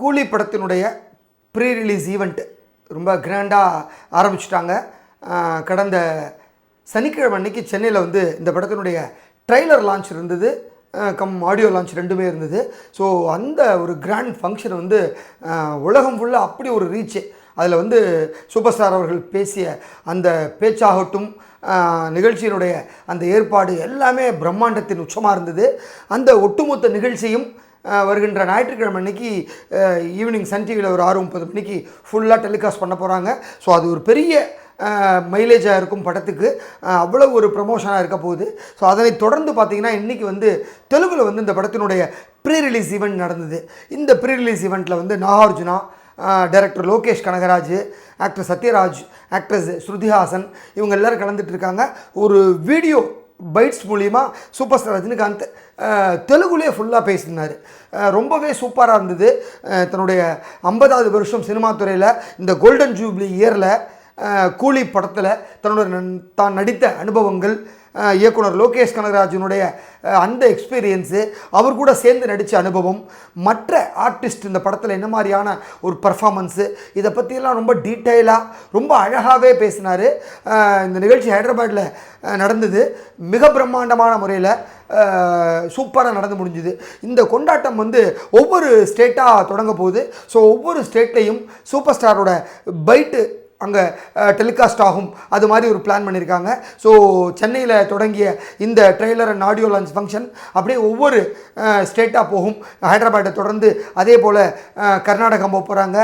கூலி படத்தினுடைய pre release event ரொம்ப கிராண்டாக ஆரம்பிச்சிட்டாங்க. கடந்த சனிக்கிழமை அன்னைக்கு சென்னையில் வந்து இந்த படத்தினுடைய ட்ரைலர் லான்ச் இருந்தது. கம் ஆடியோ லான்ச் ரெண்டுமே இருந்தது. ஸோ அந்த ஒரு கிராண்ட் ஃபங்க்ஷன் வந்து உலகம் ஃபுல்லாக அப்படி ஒரு ரீச்சு அதில் வந்து சூப்பர் ஸ்டார் அவர்கள் பேசிய அந்த பேச்சாகட்டும் நிகழ்ச்சியினுடைய அந்த ஏற்பாடு எல்லாமே பிரம்மாண்டத்தின் உச்சமாக இருந்தது. அந்த ஒட்டுமொத்த நிகழ்ச்சியும் வருகின்ற ஞாயிற்றுக்கிழமை அன்னைக்கு ஈவினிங் சன் டிவியில் ஒரு ஆறு முப்பது மணிக்கு ஃபுல்லாக டெலிகாஸ்ட் பண்ண போகிறாங்க ஸோ அது ஒரு பெரிய மைலேஜாக இருக்கும் படத்துக்கு. அவ்வளோ ஒரு ப்ரமோஷனாக இருக்க போகுது. ஸோ அதனை தொடர்ந்து பார்த்திங்கன்னா இன்றைக்கி வந்து தெலுங்கில் வந்து இந்த படத்தினுடைய ப்ரீ ரிலீஸ் ஈவெண்ட் நடந்தது. இந்த ப்ரீ ரிலீஸ் ஈவெண்ட்டில் வந்து Nagarjuna director Lokesh Kanagaraj actor Sathyaraj actress Shruti Haasan இவங்க எல்லாரும் கலந்துட்டு இருக்காங்க. ஒரு வீடியோ பைட்ஸ் மூலிமா சூப்பர் ஸ்டார் ரஜினிகாந்த் தெலுங்குலேயே ஃபுல்லாக பேசியிருந்தார் ரொம்பவே சூப்பராக இருந்தது. தன்னுடைய ஐம்பதாவது வருஷம் சினிமா துறையில் இந்த கோல்டன் ஜூப்ளி இயரில் கூலி படத்தில் தன்னோட நன்- தான் நடித்த அனுபவங்கள் இயக்குனர் லோகேஷ் கனகராஜனுடைய அந்த எக்ஸ்பீரியன்ஸு அவர் கூட சேர்ந்து நடித்த அனுபவம் மற்ற ஆர்டிஸ்ட் இந்த படத்தில் என்ன மாதிரியான ஒரு பர்ஃபாமன்ஸு இதை பற்றியெல்லாம் ரொம்ப டீட்டெயிலாக ரொம்ப அழகாகவே பேசினார். இந்த நிகழ்ச்சி ஹைதராபாத்தில் நடந்தது. மிக பிரம்மாண்டமான முறையில் சூப்பராக நடந்து முடிஞ்சுது. இந்த கொண்டாட்டம் வந்து ஒவ்வொரு ஸ்டேட்டாக தொடங்க போகுது. ஸோ ஒவ்வொரு ஸ்டேட்லேயும் சூப்பர் ஸ்டாரோட பைட்டு அங்கே டெலிகாஸ்ட் ஆகும். அது மாதிரி ஒரு பிளான் பண்ணியிருக்காங்க ஸோ சென்னையில் தொடங்கிய இந்த trailer and audio launch function அப்படியே ஒவ்வொரு ஸ்டேட்டாக போகும். ஹைதராபாட்டை தொடர்ந்து அதே போல் கர்நாடகம் போக போகிறாங்க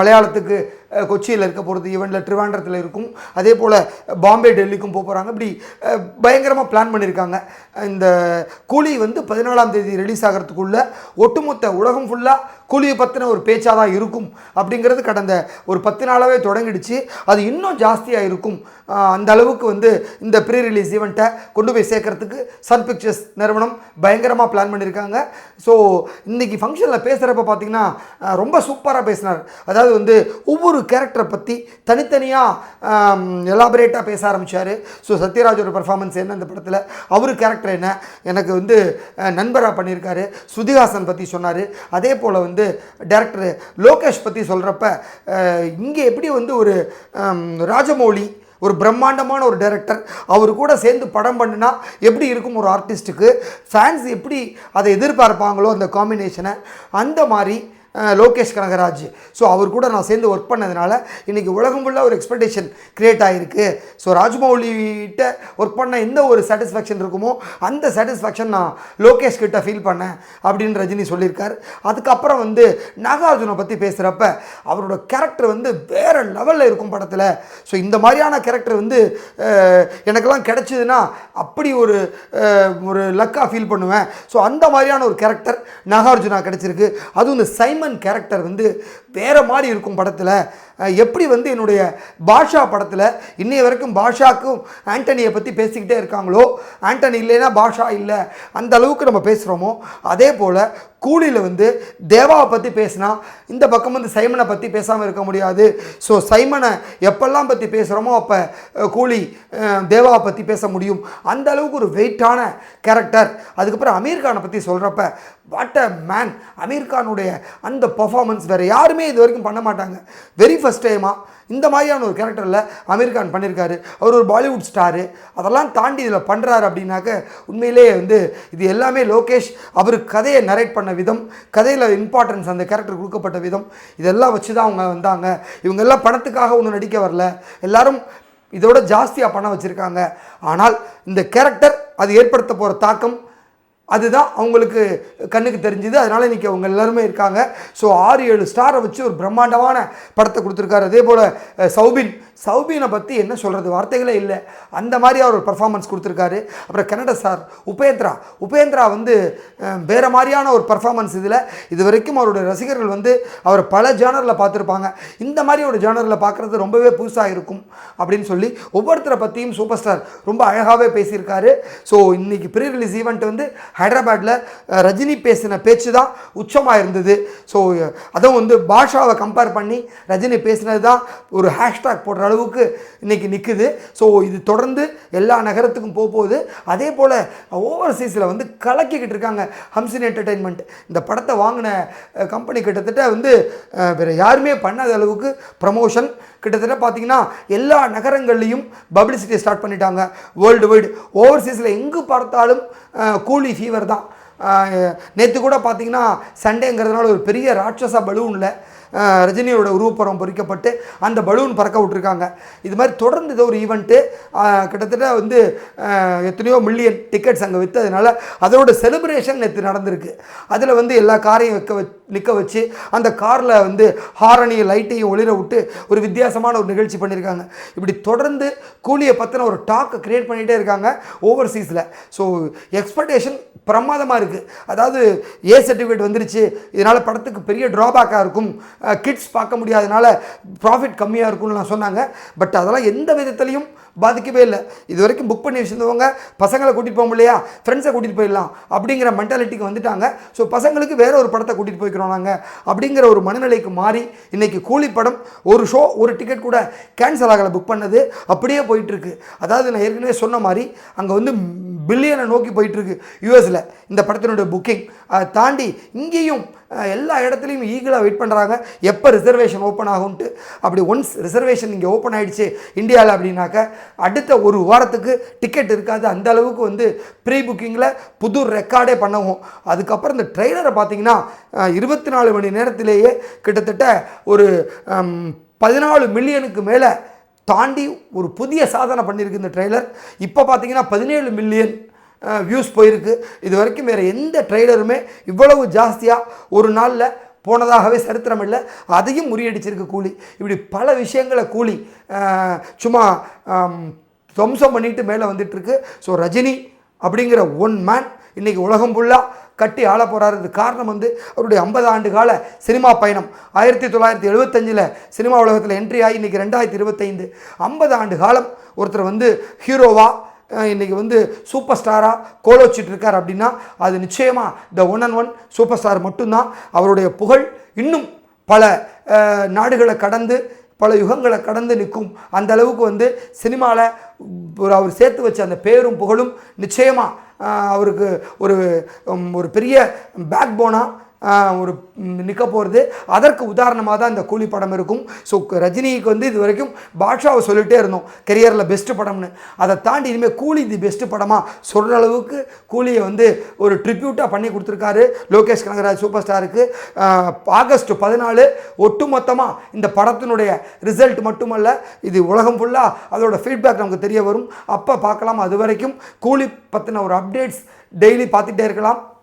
மலையாளத்துக்கு கொச்சியில் இருக்க போகிறது ஈவெண்ட்டில் ட்ரிவாண்டத்தில் இருக்கும். அதே போல் பாம்பே டெல்லிக்கும் போக போகிறாங்க இப்படி பயங்கரமாக பிளான் பண்ணியிருக்காங்க இந்த கூலி வந்து பதினாலாம் தேதி ரிலீஸ் ஆகிறதுக்குள்ளே ஒட்டுமொத்த உலகம் ஃபுல்லாக கூலியை பற்றின ஒரு பேச்சாக தான் இருக்கும் அப்படிங்கிறது கடந்த ஒரு பத்து நாளாகவே தொடங்கிடுச்சு. அது இன்னும் ஜாஸ்தியாக இருக்கும். அந்த அளவுக்கு வந்து இந்த ப்ரீ ரிலீஸ் ஈவெண்ட்டை கொண்டு போய் சேர்க்கறதுக்கு சன் பிக்சர்ஸ் நிறுவனம் பயங்கரமாக பிளான் பண்ணியிருக்காங்க. ஸோ இன்றைக்கி ஃபங்க்ஷனில் பேசுகிறப்ப பார்த்தீங்கன்னா ரொம்ப சூப்பராக பேசினார். அதாவது வந்து ஒவ்வொரு கேரக்டரை பற்றி தனித்தனியாக எலாபரேட்டாக பேச ஆரம்பித்தார் ஸோ சத்யராஜோட பர்ஃபார்மன்ஸ் என்ன இந்த படத்தில்? அவர் கேரக்டர் என்ன? எனக்கு வந்து நண்பராக பண்ணியிருக்காரு. சுதிகாசன் பற்றி சொன்னார். அதே போல் வந்து டேரக்டர் லோகேஷ் பற்றி சொல்கிறப்ப இங்கே எப்படி வந்து ஒரு ராஜமௌழி ராஜமௌலி ஒரு பிரம்மாண்டமான ஒரு டைரக்டர் அவர் கூட சேர்ந்து படம் பண்ணினா எப்படி இருக்கும் ஒரு ஆர்டிஸ்ட்டுக்கு ஃபேன்ஸ் எப்படி அதை எதிர்பார்ப்பாங்களோ அந்த காம்பினேஷனை அந்த மாதிரி லோகேஷ் கனகராஜ். ஸோ அவர் கூட நான் சேர்ந்து ஒர்க் பண்ணதுனால இன்றைக்கி உலகம் ஃபுல்லாக ஒரு எக்ஸ்பெக்டேஷன் க்ரியேட் ஆகிருக்கு ஸோ ராஜ்மௌலிகிட்ட ஒர்க் பண்ண எந்த ஒரு சாட்டிஸ்ஃபேக்ஷன் இருக்குமோ அந்த சாட்டிஸ்ஃபேக்ஷன் நான் லோகேஷ் கிட்ட ஃபீல் பண்ணேன் அப்படின்னு ரஜினி சொல்லியிருக்கார். அதுக்கப்புறம் வந்து நாகார்ஜுனை பற்றி பேசுகிறப்ப அவரோட கேரக்டர் வந்து வேறு லெவலில் இருக்கும் படத்தில். ஸோ இந்த மாதிரியான கேரக்டர் வந்து எனக்கெல்லாம் கிடச்சிதுன்னா அப்படி ஒரு ஒரு லக்காக ஃபீல் பண்ணுவேன். ஸோ அந்த மாதிரியான ஒரு கேரக்டர் நாகார்ஜுனா கிடச்சிருக்கு. அதுவும் இந்த சைன் சைமன் கேரக்டர் வந்து வேறு மாதிரி இருக்கும் படத்தில். எப்படி வந்து என்னுடைய பாஷா படத்தில் இன்னைய வரைக்கும் பாஷாக்கும் ஆண்டனியை பற்றி பேசிக்கிட்டே இருக்காங்களோ? ஆண்டனி இல்லைன்னா பாஷா இல்லை. அந்த அளவுக்கு நம்ம பேசுகிறோமோ அதே போல் கூலியில் வந்து தேவாவை பற்றி பேசினா இந்த பக்கம் வந்து சைமனை பற்றி பேசாமல் இருக்க முடியாது. ஸோ சைமனை எப்பெல்லாம் பற்றி பேசுகிறோமோ அப்போ கூலி தேவாவை பற்றி பேச முடியும். அந்த அளவுக்கு ஒரு வெயிட்டான கேரக்டர் அதுக்கப்புறம் அமீர்கானை பற்றி சொல்கிறப்ப வாட் அ மேன் அமீர்கானுடைய அந்த பர்ஃபார்மன்ஸ் வேறு யாருமே இது வரைக்கும் பண்ண மாட்டாங்க. வெரி ஃபஸ்ட் டைமாக இந்த மாதிரியான ஒரு கேரக்டரில் அமீர் கான் பண்ணியிருக்காரு அவர் ஒரு பாலிவுட் ஸ்டாரு அதெல்லாம் தாண்டி இதில் பண்ணுறாரு அப்படின்னாக்க உண்மையிலேயே வந்து இது எல்லாமே லோகேஷ் அவர் கதையை நரேட் பண்ண விதம் கதையில் இம்பார்ட்டன்ஸ் அந்த கேரக்டர் கொடுக்கப்பட்ட விதம். இதெல்லாம் வச்சு தான் அவங்க வந்தாங்க. இவங்க எல்லாம் பணத்துக்காக ஒன்றும் நடிக்க வரல. எல்லாரும் இதோட ஜாஸ்தியாக பணம் வச்சுருக்காங்க. ஆனால் இந்த கேரக்டர் அது ஏற்படுத்த போகிற தாக்கம் அதுதான் அவங்களுக்கு கண்ணுக்கு தெரிஞ்சுது. அதனால் இன்றைக்கி அவங்க எல்லாருமே இருக்காங்க. ஸோ ஆறு ஏழு ஸ்டாரை வச்சு ஒரு பிரம்மாண்டமான படத்தை கொடுத்துருக்காரு. அதே போல் சௌபின். சௌபினை பற்றி என்ன சொல்கிறது வார்த்தைகளே இல்லை. அந்த மாதிரி அவர் ஒரு பர்ஃபார்மன்ஸ் கொடுத்துருக்காரு. அப்புறம் கன்னட சார் உபேந்திரா. உபேந்திரா வந்து வேறு மாதிரியான ஒரு பர்ஃபார்மன்ஸ் இதில். இது வரைக்கும் அவருடைய ரசிகர்கள் வந்து அவர் பல ஜேனரில் பார்த்துருப்பாங்க. இந்த மாதிரி ஒரு ஜேனரில் பார்க்குறது ரொம்பவே புதுசாக இருக்கும் அப்படின்னு சொல்லி ஒவ்வொருத்தரை பற்றியும் சூப்பர் ஸ்டார் ரொம்ப அழகாகவே பேசியிருக்காரு. ஸோ இன்றைக்கி ப்ரீ ரிலீஸ் ஈவெண்ட் வந்து ஹைதராபாத்தில் ரஜினி பேசின பேச்சு தான் உச்சமாக இருந்தது ஸோ அதுவும் வந்து பாஷாவை கம்பேர் பண்ணி ரஜினி பேசினது தான் ஒரு ஹேஷ்டாக் போடுற அளவுக்கு இன்றைக்கி நிற்குது ஸோ இது தொடர்ந்து எல்லா நகரத்துக்கும் போக போகுது அதே போல் ஓவர்சீஸில் வந்து கலக்கிக்கிட்டு இருக்காங்க ஹம்சின் என்டர்டெயின்மெண்ட் இந்த படத்தை வாங்கின கம்பெனி கிட்டத்தட்ட வந்து வேறு யாருமே பண்ணாத அளவுக்கு ப்ரமோஷன் கிட்டத்தட்ட பார்த்தீங்கன்னா எல்லா நகரங்கள்லேயும் பப்ளிசிட்டி ஸ்டார்ட் பண்ணிட்டாங்க. வேர்ல்டு வைடு ஓவர்சீஸில் எங்கு பார்த்தாலும் கூலி ஃபீவர் தான். நேற்று கூட பார்த்தீங்கன்னா சண்டேங்கிறதுனால ஒரு பெரிய ராட்சச பலூனில் ரஜினியோட உருவப்படம் பொறிக்கப்பட்டு அந்த பலூன் பறக்க விட்ருக்காங்க இது மாதிரி தொடர்ந்து இது ஒரு ஈவெண்ட்டு கிட்டத்தட்ட வந்து எத்தனையோ மில்லியன் டிக்கெட்ஸ் அங்கே விற்றதுனால அதோட செலிப்ரேஷன் நேற்று நடந்திருக்கு. அதில் வந்து எல்லா காரையும் வைக்க வச்சு நிற்க வச்சு அந்த காரில் வந்து ஹாரனையும் லைட்டையும் ஒளிர விட்டு ஒரு வித்தியாசமான ஒரு நிகழ்ச்சி பண்ணியிருக்காங்க இப்படி தொடர்ந்து கூலியை பற்றின ஒரு டாக்கை க்ரியேட் பண்ணிகிட்டே இருக்காங்க ஓவர்சீஸில் ஸோ எக்ஸ்பெக்டேஷன் பிரமாதமாக இருக்குது அதாவது ஏ சர்டிஃபிகேட் வந்துருச்சு. இதனால் படத்துக்கு பெரிய ட்ராபேக்காக இருக்கும். கிட்ஸ் பார்க்க முடியாதனால ப்ராஃபிட் கம்மியாக இருக்கும்னு நான் சொன்னாங்க. பட் அதெல்லாம் எந்த விதத்துலையும் பாதிக்கவே இல்லை. இது வரைக்கும் புக் பண்ணி வச்சுருந்தவங்க பசங்களை கூட்டிகிட்டு போக முடியலையா? ஃப்ரெண்ட்ஸை கூட்டிகிட்டு போயிடலாம் அப்படிங்கிற மென்டாலிட்டிக்கு வந்துட்டாங்க. ஸோ பசங்களுக்கு வேற ஒரு படத்தை கூட்டிகிட்டு போய்க்கிறோம் நாங்கள் அப்படிங்கிற ஒரு மனநிலைக்கு மாறி இன்னைக்கு கூலி படம் ஒரு ஷோ ஒரு டிக்கெட் கூட கேன்சல் ஆகலை புக் பண்ணது. அப்படியே போயிட்டுருக்கு. அதாவது நான் ஏற்கனவே சொன்ன மாதிரி அங்கே வந்து பில்லியனை நோக்கி போயிட்டுருக்கு யூஎஸில் இந்த படத்தினுடைய புக்கிங் அதை தாண்டி இங்கேயும் எல்லா இடத்துலையும் ஈகிளாக வெயிட் பண்ணுறாங்க எப்போ ரிசர்வேஷன் ஓப்பன் ஆகும்ட்டு அப்படி ஒன்ஸ் ரிசர்வேஷன் இங்கே ஓப்பன் ஆகிடுச்சு இந்தியாவில் அப்படின்னாக்க அடுத்த ஒரு வாரத்துக்கு டிக்கெட் இருக்காது. அந்த அளவுக்கு வந்து ப்ரீ புக்கிங்கில் புது ரெக்கார்டே பண்ணவும். அதுக்கப்புறம் இந்த ட்ரெய்லரை பார்த்தீங்கன்னா இருபத்தி நாலு மணி நேரத்திலேயே கிட்டத்தட்ட ஒரு பதினாலு மில்லியனுக்கு மேலே தாண்டி ஒரு புதிய சாதனை பண்ணியிருக்கு இந்த ட்ரெய்லர் இப்போ பார்த்தீங்கன்னா பதினேழு மில்லியன் வியூஸ் போயிருக்கு. இது வரைக்கும் வேறு எந்த ட்ரெய்லருமே இவ்வளவு ஜாஸ்தியாக ஒரு நாளில் போனதாகவே சரித்திரம் இல்லை. அதையும் முறியடிச்சிருக்கு கூலி. இப்படி பல விஷயங்களை கூலி சும்மா துவம்சம் பண்ணிட்டு மேலே வந்துட்டுருக்கு. ஸோ ரஜினி அப்படிங்கிற ஒன் மேன் இன்றைக்கி உலகம் ஃபுல்லாக கட்டி ஆள போகிறாரு இது காரணம் வந்து அவருடைய ஐம்பது ஆண்டு கால சினிமா பயணம். ஆயிரத்தி தொள்ளாயிரத்தி எழுபத்தஞ்சில் சினிமா உலகத்தில் என்ட்ரி ஆகி இன்றைக்கி ரெண்டாயிரத்தி இருபத்தைந்து. ஐம்பது ஆண்டு காலம் ஒருத்தர் வந்து ஹீரோவாக இன்றைக்கி வந்து சூப்பர் ஸ்டாராக கோலோச்சிட்டு இருக்கார் அப்படின்னா அது நிச்சயமாக the one and one super star மட்டும்தான். அவருடைய புகழ் இன்னும் பல நாடுகளை கடந்து பல யுகங்களை கடந்து நிற்கும். அந்த அளவுக்கு வந்து சினிமாவில் ஒரு அவர் சேர்த்து வச்ச அந்த பேரும் புகழும் நிச்சயமாக அவருக்கு ஒரு ஒரு பெரிய பேக் போனாக ஒரு நிற்க போகிறது அதற்கு உதாரணமாக தான் இந்த கூலி படம் இருக்கும். ஸோ ரஜினிக்கு வந்து இது வரைக்கும் பாட்ஷாவை சொல்லிகிட்டே இருந்தோம். கெரியரில் பெஸ்ட்டு படம்னு. அதை தாண்டி இனிமேல் கூலி தி பெஸ்ட்டு படமாக சொல்கிற அளவுக்கு கூலியை வந்து ஒரு ட்ரிபியூட்டாக பண்ணி கொடுத்துருக்காரு லோகேஷ் கனகராஜ் சூப்பர் ஸ்டாருக்கு ஆகஸ்ட் பதினாலு ஒட்டுமொத்தமாக இந்த படத்தினுடைய ரிசல்ட் மட்டுமல்ல இது உலகம் ஃபுல்லாக அதோட ஃபீட்பேக் நமக்கு தெரிய வரும். அப்போ பார்க்கலாம். அது வரைக்கும் கூலி பற்றின ஒரு அப்டேட்ஸ் டெய்லி பார்த்துட்டே இருக்கலாம்.